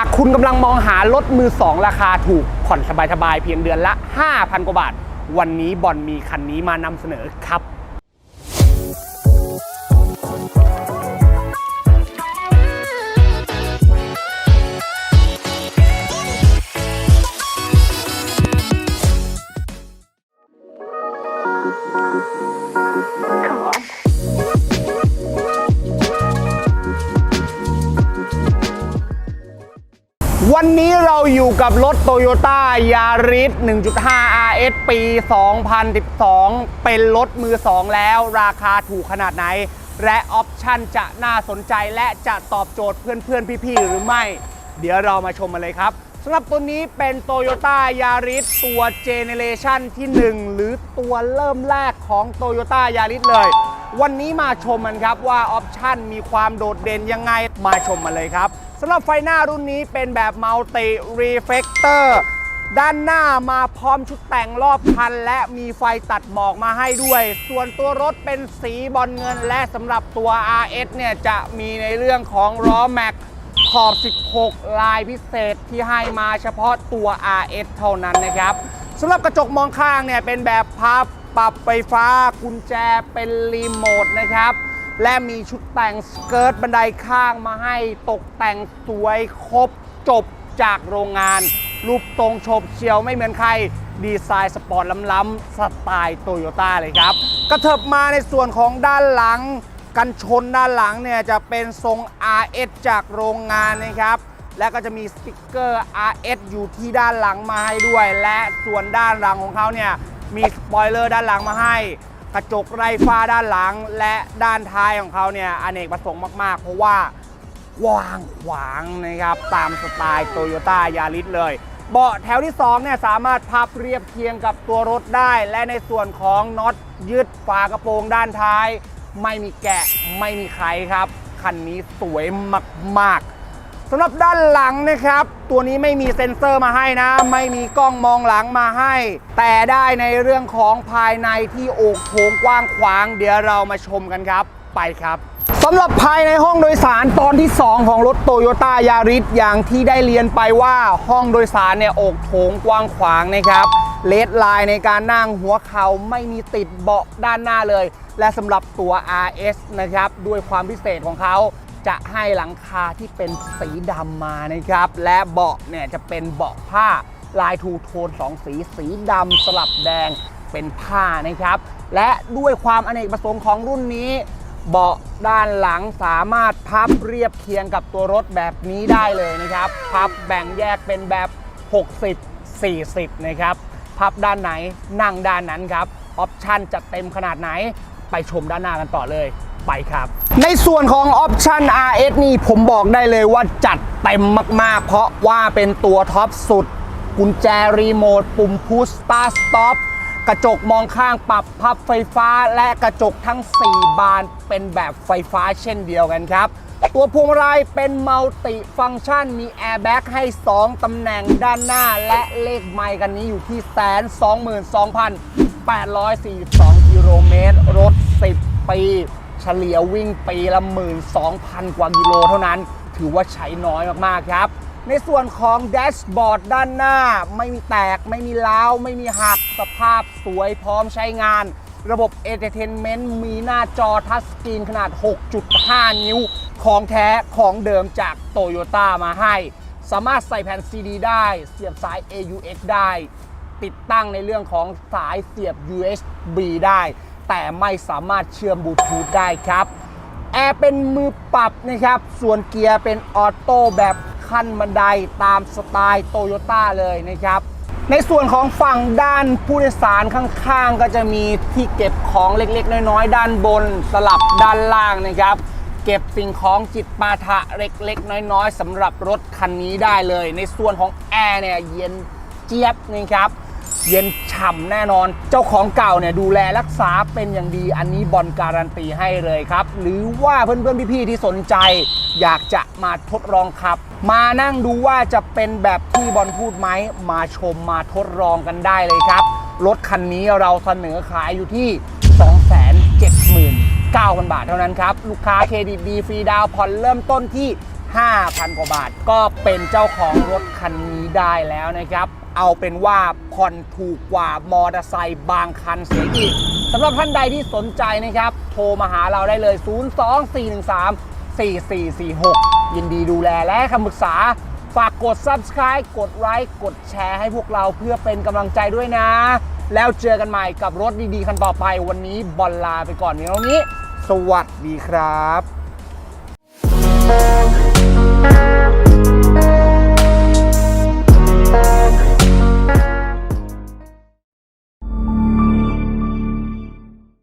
ากคุณกำลังมองหารถมือ 2 ราคาถูกผ่อนสบายๆ เพียงเดือนละ 5,000 กว่าบาท วันนี้บอลมีคันนี้มานำเสนอครับ วันนี้เราอยู่กับรถ Toyota Yaris 1.5 RS ปี 2012 เป็นรถมือ 2 แล้วราคาถูกขนาดไหน และออปชั่นจะน่าสนใจและจะตอบโจทย์เพื่อนๆ พี่ๆ หรือไม่ เดี๋ยวเรามาชมกันเลยครับสำหรับตัวนี้เป็น Toyota Yaris ตัวเจเนเรชันที่ 1 หรือตัวเริ่มแรกของ Toyota Yaris เลย วันนี้มาชมกันครับว่าออปชันมีความโดดเด่นยังไงมาชมมาเลยครับ สำหรับไฟหน้ารุ่นนี้เป็นแบบมัลติรีเฟกเตอร์ด้านหน้ามาพร้อมชุดแต่งรอบคัน และมีไฟตัดหมอกมาให้ด้วย ส่วนตัวรถเป็นสีบอลเงิน และสำหรับตัว RS เนี่ยจะมีในเรื่องของล้อแม็กขอบ 16 ลายพิเศษที่ให้มาเฉพาะตัว RS เท่านั้นนะครับสำหรับกระจกมองข้างเนี่ยเป็นแบบพับปรับไฟฟ้ากุญแจเป็นรีโมทนะครับ และมีชุดแต่งสเกิร์ตบันไดข้างมาให้ตกแต่งสวยครบจบจากโรงงาน รูปทรงโฉบเฉียวไม่เหมือนใคร ดีไซน์สปอร์ตล้ำๆสไตล์โตโยต้าเลยครับ กระเถิบมาในส่วนของด้านหลัง กันชนด้านหลังเนี่ยจะเป็นทรง RS จากโรงงานนะครับ และก็จะมีสติกเกอร์ RS อยู่ที่ด้านหลังมาให้ด้วย และส่วนด้านหลังของเขาเนี่ยมีสปอยเลอร์ด้านหลังมาให้ กระจกไรฟ้าด้านหลังและด้านท้ายของเขาเนี่ยอเนกประสงค์มาก ๆ เพราะว่ากว้างขวางนะครับ ตามสไตล์โตโยต้ายาริสเลย เบาะแถวที่2เนี่ยสามารถพับเรียบเคียงกับตัวรถได้ และในส่วนของน็อตยึดฝากระโปรงด้านท้าย ไม่มีแกะไม่มีไขครับ คันนี้สวยมาก ๆ สำหรับด้านหลังนะครับ ตัวนี้ไม่มีเซ็นเซอร์มาให้นะ ไม่มีกล้องมองหลังมาให้ แต่ได้ในเรื่องของภายในที่โอกโถงกว้างขวาง เดี๋ยวเรามาชมกันครับ ไปครับสำหรับภายในห้องโดยสารตอนที่ 2 ของรถโตโยต้ายาริสอย่างที่ได้เรียนไปว่าห้องโดยสารเนี่ยโอกโถงกว้างขวางนะครับเลดไลน์ในการนั่งหัวเข่าไม่มีติดเบาะด้านหน้าเลย และสำหรับตัว RS นะครับ ด้วยความพิเศษของเขา จะให้หลังคาที่เป็นสีดำมานะครับ และเบาะเนี่ยจะเป็นเบาะผ้าลายทูโทนสองสีสีดำสลับแดงเป็นผ้านะครับ และด้วยความอเนกประสงค์ของรุ่นนี้เบาะด้านหลังสามารถพับเรียบเคียงกับตัวรถแบบนี้ได้เลยนะครับ พับแบ่งแยกเป็นแบบ 60 40 นะครับ พับด้านไหนนั่งด้านนั้นครับ ออปชันจะเต็มขนาดไหนไปชมด้านหน้ากันต่อเลย ไปครับ ในส่วนของออปชัน RS นี่ผมบอกได้เลยว่าจัดเต็มมาก ๆ เพราะว่าเป็นตัวท็อปสุด กุญแจรีโมท ปุ่มพุชสตาร์สต็อปกระจกมองข้างปรับพับไฟฟ้าและกระจกทั้ง 4 บานเป็นแบบไฟฟ้าเช่นเดียวกันครับ ตัวพวงมาลัยเป็นมัลติฟังก์ชันมีแอร์แบ็กให้ 2 ตำแหน่งด้านหน้าและเลขไมค์กันนี้อยู่ที่แสน22,842 กิโลเมตร รถ 10 ปี เฉลี่ยวิ่งปีละ12,000กว่ากิโลเท่านั้น ถือว่าใช้น้อยมากๆครับ ในส่วนของแดชบอร์ดด้านหน้า ไม่มีแตกไม่มีล้าวไม่มีหักสภาพสวยพร้อมใช้งาน ระบบ Entertainment มีหน้าจอทัชสกรีนขนาด 6.5 นิ้ว ของแท้ของเดิมจากโตโยต้ามาให้ สามารถใส่แผ่น CD ได้ เสียบสาย AUX ได้ ติดตั้งในเรื่องของสายเสียบ USB ได้ แต่ไม่สามารถเชื่อมบลูทูธได้ครับแอร์เป็นมือปรับนะครับ ส่วนเกียร์เป็นออโต้แบบขั้นบันไดตามสไตล์โตโยต้าเลยนะครับ ในส่วนของฝั่งด้านผู้โดยสารข้างๆ ก็จะมีที่เก็บของเล็กๆ น้อยๆ ด้านบนสลับด้านล่างนะครับ เก็บสิ่งของจิตปาถะเล็กๆ น้อยๆสำหรับรถคันนี้ได้เลย ในส่วนของแอร์เนี่ยเย็นเจี๊ยบนะครับ เย็นฉ่ำแน่นอน เจ้าของเก่าเนี่ยดูแลรักษาเป็นอย่างดีอันนี้บอลการันตีให้เลยครับ หรือว่าเพื่อนๆพี่ๆที่สนใจ อยากจะมาทดลองขับ มานั่งดูว่าจะเป็นแบบที่บอลพูดไหมมาชมมาทดลองกันได้เลยครับ รถคันนี้เราเสนอขายอยู่ที่ 279,000 บาทเท่านั้นครับ ลูกค้าเครดิตดีฟรีดาวน์ผ่อนเริ่มต้นที่ 5,000 กว่าบาท ก็เป็นเจ้าของรถคันนี้ได้แล้วนะครับ เอาเป็นว่าผ่อนถูกกว่ามอเตอร์ไซค์บางคันเสียอีกสำหรับท่านใดที่สนใจนะครับ โทรมาหาเราได้เลย 02413 4446 ยินดีดูแลและคำปรึกษา ฝากกด subscribe กดไลค์กดแชร์ให้พวกเราเพื่อเป็นกำลังใจด้วยนะ แล้วเจอกันใหม่กับรถดีๆ คันต่อไปวันนี้บอลลาไปก่อนในวันนี้ สวัสดีครับ